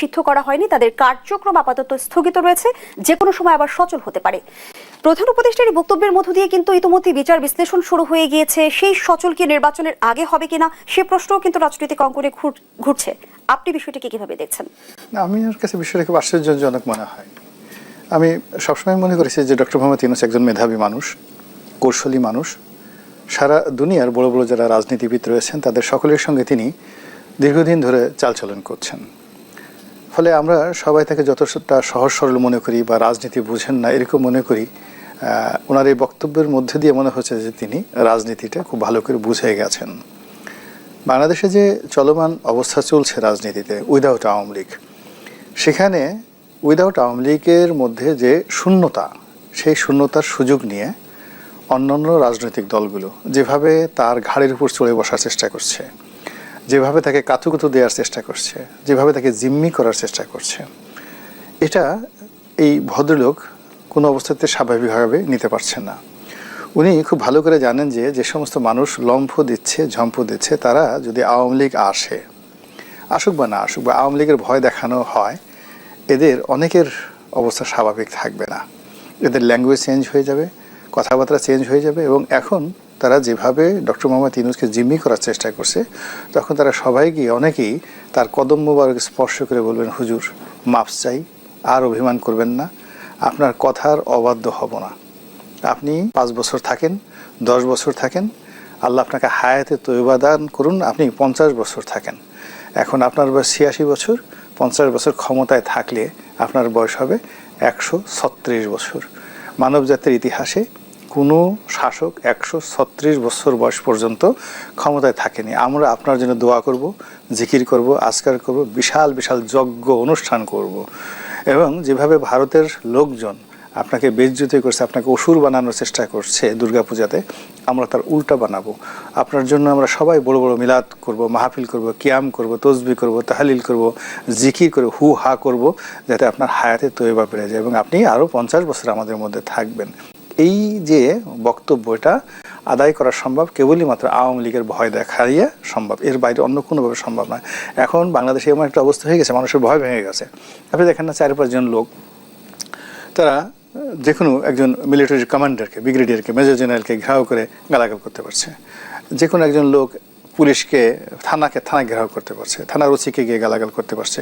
সিদ্ধ করা হয়নি, তাদের কার্যক্রম আপাতত স্থগিত রয়েছে যে কোনো সময় আবার সচল হতে পারে। প্রধান উপদেষ্টার এই বক্তব্যের মধ্য দিয়ে কিন্তু ইতিমধ্যে বিচার বিশ্লেষণ শুরু হয়ে গিয়েছে, সেই সচল কি নির্বাচনের আগে হবে কিনা, সে প্রশ্নও কিন্তু রাজনৈতিক অঙ্গনে ঘুরছে। আপনি বিষয়টিকে কীভাবে দেখছেন? আমি আমার কাছে বিষয়টা খুব আশ্চর্যজনক মনে হয়। আমি সবসময় মনে করেছি যে ডক্টর মোহাম্মদ ইউনুস একজন মেধাবী মানুষ, কৌশলী মানুষ। সারা দুনিয়ার বড় বড় যারা রাজনীতিবিদ রয়েছেন, তাদের সকলের সঙ্গে তিনি দীর্ঘদিন ধরে চালচলন করছেন। ফলে আমরা সবাই তাকে যতটা সহজ সরল মনে করি বা রাজনীতি বুঝেন না এরকম মনে করি ওনার এই বক্তব্যের মধ্যে দিয়ে মনে হচ্ছে যে তিনি রাজনীতিটা খুব ভালো করে বুঝে গেছেন। বাংলাদেশে যে চলমান অবস্থা চলছে রাজনীতিতে উইদাউট আওয়ামী লীগ, সেখানে উইদাউট আওয়ামী লীগের মধ্যে যে শূন্যতা, সেই শূন্যতার সুযোগ নিয়ে অন্যান্য রাজনৈতিক দলগুলো যেভাবে তার ঘাড়ের উপর চড়ে বসার চেষ্টা করছে যেভাবে তাকে কাতুকুতু দেওয়ার চেষ্টা করছে, যেভাবে তাকে জিম্মি করার চেষ্টা করছে, এটা এই ভদ্রলোক কোনো অবস্থাতে স্বাভাবিকভাবে নিতে পারছেন না। উনি খুব ভালো করে জানেন যে যে সমস্ত মানুষ লম্ফ দিচ্ছে ঝম্প দিচ্ছে, তারা যদি আওয়ামী লীগ আসে, আসুক বা না আসুক, বা আওয়ামী লীগের ভয় দেখানো হয়, এদের অনেকের অবস্থা স্বাভাবিক থাকবে না। এদের ল্যাঙ্গুয়েজ চেঞ্জ হয়ে যাবে, কথাবার্তা চেঞ্জ হয়ে যাবে এবং এখন তারা যেভাবে ডক্টর মোহাম্মদ ইউনুসকে জিম্মি করার চেষ্টা করছে, তখন তারা সবাই গিয়ে অনেকেই তার কদম মোবারক স্পর্শ করে বলবেন, হুজুর, মাফ চাই, আর অভিমান করবেন না, আপনার কথার অবাধ্য হব না। আপনি পাঁচ বছর থাকেন, দশ বছর থাকেন, আল্লাহ আপনাকে হায়াতে তৈবা দান করুন, আপনি পঞ্চাশ বছর থাকেন। এখন আপনার বয়স ছিয়াশি বছর, পঞ্চাশ বছর ক্ষমতায় থাকলে আপনার বয়স হবে একশো ছত্রিশ বছর। মানব জাতির ইতিহাসে কোনো শাসক একশো ছত্রিশ বছর বয়স পর্যন্ত ক্ষমতায় থাকেনি। আমরা আপনার জন্য দোয়া করব, জিকির করব, আজকার করব, বিশাল বিশাল যজ্ঞ অনুষ্ঠান করব। এবং যেভাবে ভারতের লোকজন আপনাকে বেজ্জুতি করছে, আপনাকে অসুর বানানোর চেষ্টা করছে দুর্গাপূজাতে, আমরা তার উল্টা বানাবো। আপনার জন্য আমরা সবাই বড় বড় মিলাদ করব, মাহফিল করব, কিয়াম করব তসবি করব, তাহালিল করব, জিকির করব হু হা করব, যাতে আপনার হায়াতে তৈবা বেড়ে যায় এবং আপনি আরও পঞ্চাশ বছর আমাদের মধ্যে থাকবেন। এই যে বক্তব্য এটা আদায় করা সম্ভব কেবলই মাত্র আওয়ামী লীগের ভয় দেখাইয়া সম্ভব। এর বাইরে অন্য কোনোভাবে সম্ভব নয়। এখন বাংলাদেশে এমন একটা অবস্থা হয়ে গেছে, মানুষের ভয় ভেঙে গেছে। আপনি দেখেন না, চার পাঁচজন লোক, তারা যে কোনো একজন মিলিটারি কমান্ডারকে ব্রিগেডিয়ারকে মেজর জেনারেলকে ঘাও করে গালাগাল করতে পারছে। যে কোনো একজন লোক পুলিশকে, থানাকে থানা ঘেরাও করতে পারছে, থানার ওসিকে গিয়ে গালাগাল করতে পারছে।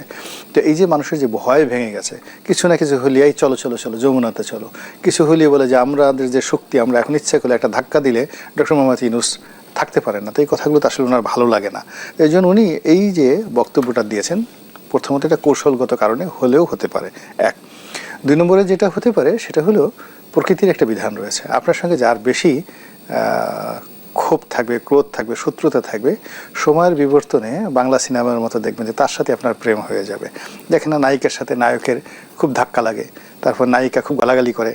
তো এই যে মানুষের যে ভয় ভেঙে গেছে, কিছু না কিছু হলে এই চলো চলো চলো, যমুনাতে চলো। কিছু হলিয়ে বলে যে আমাদের যে শক্তি, আমরা এখন ইচ্ছে করলে একটা ধাক্কা দিলে ডক্টর মোহাম্মদ ইউনুস থাকতে পারেন না। তো এই কথাগুলো তো আসলে ওনার ভালো লাগে না। এই জন্য উনি এই যে বক্তব্যটা দিয়েছেন, প্রথমত এটা কৌশলগত কারণে হলেও হতে পারে। এক। দুই নম্বরে যেটা হতে পারে, সেটা হলো প্রকৃতির একটা বিধান রয়েছে। আপনার সঙ্গে যার বেশি ক্ষোভ থাকবে, ক্রোধ থাকবে, শত্রুতা থাকবে, সময়ের বিবর্তনে বাংলা সিনেমার মতো দেখবেন যে তার সাথে আপনার প্রেম হয়ে যাবে। দেখেন না, নায়িকার সাথে নায়কের খুব ধাক্কা লাগে, তারপর নায়িকা খুব গালাগালি করে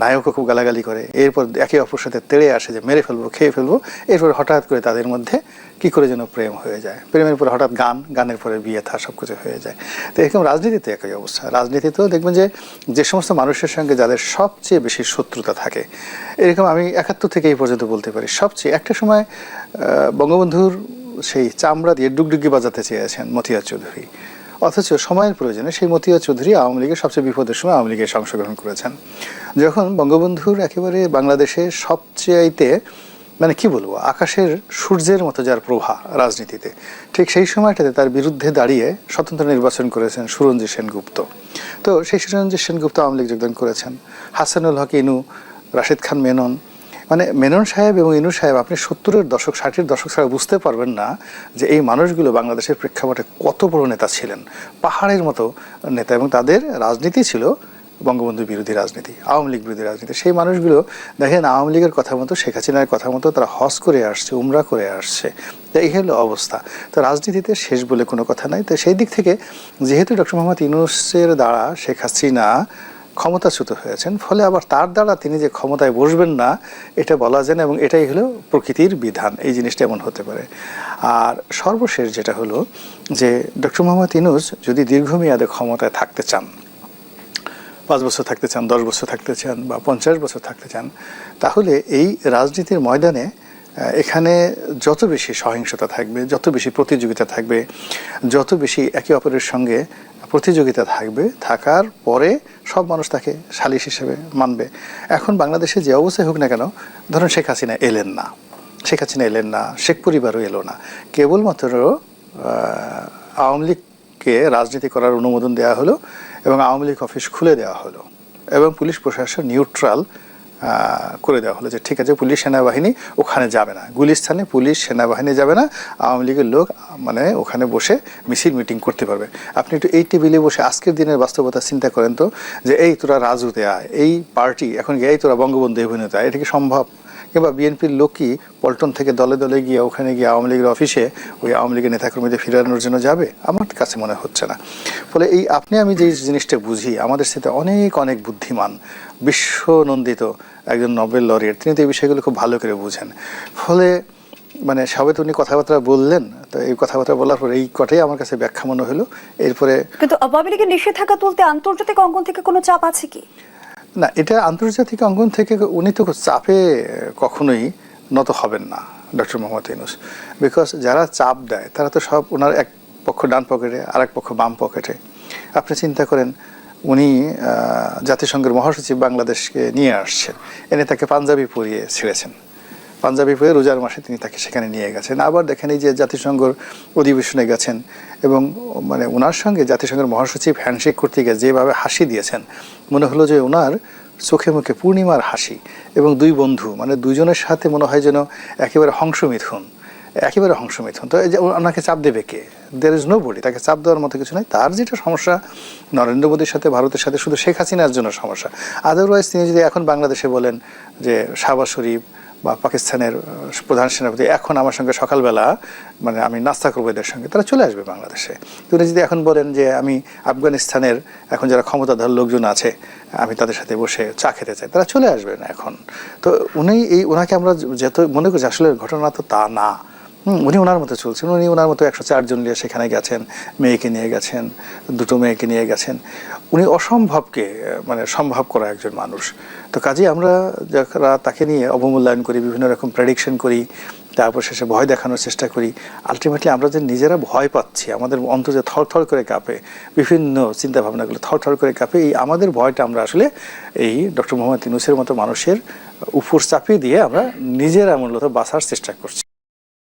নায়কও খুব গালাগালি করে। এরপর একে অপর সাথে তেড়ে আসে যে, মেরে ফেলব, খেয়ে ফেলব। এরপর হঠাৎ করে তাদের মধ্যে কি করে যেন প্রেম হয়ে যায়। প্রেমের পরে হঠাৎ গান, গানের পরে বিয়ে, থা, সব কিছু হয়ে যায়। তো এরকম রাজনীতিতে একই অবস্থা। রাজনীতিতেও দেখবেন যে যে সমস্ত মানুষের সঙ্গে যাদের সবচেয়ে বেশি শত্রুতা থাকে, এরকম আমি একাত্তর থেকে এই পর্যন্ত বলতে পারি, সবচেয়ে একটা সময় বঙ্গবন্ধুর সেই চামড়া দিয়ে ডুগডুগি বাজাতে চেয়েছেন মতিয়া চৌধুরী। অথচ সময়ের প্রয়োজনে সেই মতিয়া চৌধুরী আওয়ামী লীগের সবচেয়ে বিপদের সময় আওয়ামী লীগের অংশগ্রহণ করেছেন। যখন বঙ্গবন্ধুর একেবারে বাংলাদেশে সবচেয়েতে মানে কি বলব, আকাশের সূর্যের মতো যার প্রভা রাজনীতিতে, ঠিক সেই সময়টাতে তার বিরুদ্ধে দাঁড়িয়ে স্বতন্ত্র নির্বাচন করেছেন সুরঞ্জিত সেনগুপ্ত। তো সেই সুরঞ্জিত সেনগুপ্ত আওয়ামী লীগ যোগদান করেছেন। হাসানুল হক, ইনু, রাশেদ খান, মেনন মানে মেনন সাহেব এবং ইনু সাহেব, আপনি সত্তরের দশক, ষাটের দশক ছাড়া বুঝতে পারবেন না যে এই মানুষগুলো বাংলাদেশের প্রেক্ষাপটে কত বড় নেতা ছিলেন। পাহাড়ের মতো নেতা এবং তাদের রাজনীতি ছিল বঙ্গবন্ধু বিরোধী রাজনীতি, আওয়ামী লীগ বিরোধী রাজনীতি। সেই মানুষগুলো, দেখেন, আওয়ামী লীগের কথা মতো, শেখ হাসিনার কথা মতো তারা হজ করে আসছে, উমরা করে আসছে। এই হলো অবস্থা। তো রাজনীতিতে শেষ বলে কোনো কথা নাই। তো সেই দিক থেকে, যেহেতু ডক্টর মোহাম্মদ ইউনুসের দ্বারা শেখ হাসিনা ক্ষমতাচ্যুত হয়েছেন, ফলে আবার তার দ্বারা তিনি যে ক্ষমতায় বসবেন না, এটা বলা যায় না এবং এটাই হলো প্রকৃতির বিধান। এই জিনিসটা এমন হতে পারে। আর সর্বশেষ যেটা হলো যে, ডক্টর মোহাম্মদ ইউনুস যদি দীর্ঘমেয়াদে ক্ষমতায় থাকতে চান, পাঁচ বছর থাকতে চান, দশ বছর থাকতে চান বা পঞ্চাশ বছর থাকতে চান, তাহলে এই রাজনীতির ময়দানে এখানে যত বেশি সহিংসতা থাকবে, যত বেশি প্রতিযোগিতা থাকবে, যত বেশি একে অপরের সঙ্গে প্রতিযোগিতা থাকবে, থাকার পরে সব মানুষ তাকে সালিশ হিসেবে মানবে। এখন বাংলাদেশে যে অবস্থায় হোক না কেন, ধরুন শেখ হাসিনা এলেন না, শেখ হাসিনা এলেন না, শেখ পরিবারও এলো না। কেবলমাত্র আওয়ামী লীগকে রাজনীতি করার অনুমোদন দেওয়া হলো এবং আওয়ামী লীগ অফিস খুলে দেওয়া হলো এবং পুলিশ প্রশাসন নিউট্রাল করে দেওয়া হলো যে ঠিক আছে, পুলিশ সেনাবাহিনী ওখানে যাবে না। গুলিস্থানে পুলিশ সেনাবাহিনী যাবে না, আওয়ামী লীগের লোক মানে ওখানে বসে মিছিল মিটিং করতে পারবে। আপনি একটু এই টেবিলে বসে আজকের দিনের বাস্তবতা চিন্তা করেন তো, যে এই তোরা রাজুতে আয়, এই পার্টি, এখন এই তোরা বঙ্গবন্ধু অভিনেতা, এটা কি সম্ভব? কিংবা বিএনপির লোকই পল্টন থেকে দলে দলে গিয়ে ওখানে গিয়ে আওয়ামী লীগের অফিসে ওই আওয়ামী লীগের নেতাকর্মীদের ফিরানোর জন্য যাবে? আমার কাছে মনে হচ্ছে না। ফলে এই আপনি আমি যে জিনিসটা বুঝি, আমাদের সাথে অনেক অনেক বুদ্ধিমান, বিশ্বনন্দিত একজন নোবেল লরিয়েট। তিনি তো এই বিষয়গুলো খুব ভালো করে বুঝেন। ফলে মানে সবে উনি কথাবার্তা বললেন, তো এই কথাবার্তা বলার পর এই কটাই আমার কাছে ব্যাখ্যা মনে হলো। এরপরে কিন্তু আওয়ামী লীগের নিষেধাজ্ঞা তুলতে আন্তর্জাতিক অঙ্গন থেকে কোনো চাপ আছে কি? না, এটা আন্তর্জাতিক অঙ্গন থেকে উনি তো চাপে কখনোই নত হবেন না, ডক্টর মোহাম্মদ ইউনুস। বিকজ যারা চাপ দেয়, তারা তো সব ওনার এক পক্ষ ডান পকেটে আর এক পক্ষ বাম পকেটে। আপনি চিন্তা করেন, উনি জাতিসংঘের মহাসচিব বাংলাদেশকে নিয়ে আসছেন। এনে তাকে পাঞ্জাবি পরিয়ে ছেড়েছেন। পাঞ্জাবি পরে রোজার মাসে তিনি তাকে সেখানে নিয়ে গেছেন। আবার দেখেন এই যে জাতিসংঘর অধিবেশনে গেছেন এবং মানে ওনার সঙ্গে জাতিসংঘের মহাসচিব হ্যান্ডশেক করতে গিয়ে যেভাবে হাসি দিয়েছেন, মনে হলো যে ওনার চোখে মুখে পূর্ণিমার হাসি এবং দুই বন্ধু মানে দুইজনের সাথে মনে হয় যেন একেবারে হংসমিথুন একেবারে হংসমিথুন। তো এই যে ওনাকে চাপ দেবে কে? দের ইজ নো বডি তাকে চাপ দেওয়ার মতো কিছু নাই। তার যেটা সমস্যা, নরেন্দ্র মোদীর সাথে, ভারতের সাথে, শুধু শেখ হাসিনার জন্য সমস্যা। আদারওয়াইজ তিনি যদি এখন বাংলাদেশে বলেন যে শাহবাজ শরীফ বা পাকিস্তানের প্রধান সেনাপতি এখন আমার সঙ্গে সকালবেলা মানে আমি নাস্তা করব এদের সঙ্গে, তারা চলে আসবে বাংলাদেশে। তিনি যদি এখন বলেন যে আমি আফগানিস্তানের এখন যারা ক্ষমতাধর লোকজন আছে, আমি তাদের সাথে বসে চা খেতে চাই, তারা চলে আসবে না এখন। তো উনি এই ওনাকে আমরা যত মনে করছি আসলে ঘটনা তো তা না উনি ওনার মতো চলছেন। উনি ওনার মতো একশো চারজন নিয়ে সেখানে গেছেন, মেয়েকে নিয়ে গেছেন, দুটো মেয়েকে নিয়ে গেছেন। উনি অসম্ভবকে মানে সম্ভব করা একজন মানুষ। তো কাজে আমরা যারা তাকে নিয়ে অবমূল্যায়ন করি, বিভিন্ন রকম প্রেডিকশন করি, তারপর শেষে ভয় দেখানোর চেষ্টা করি আলটিমেটলি আমরা যে নিজেরা ভয় পাচ্ছি, আমাদের অন্তর যে থর থর করে কাঁপে, বিভিন্ন চিন্তা ভাবনাগুলো থর থর করে কাঁপে, এই আমাদের ভয়টা আমরা আসলে এই ডক্টর মোহাম্মদ ইউনুসের মতো মানুষের উপর চাপিয়ে দিয়ে আমরা নিজেরা মূলত বাঁচার চেষ্টা করছি।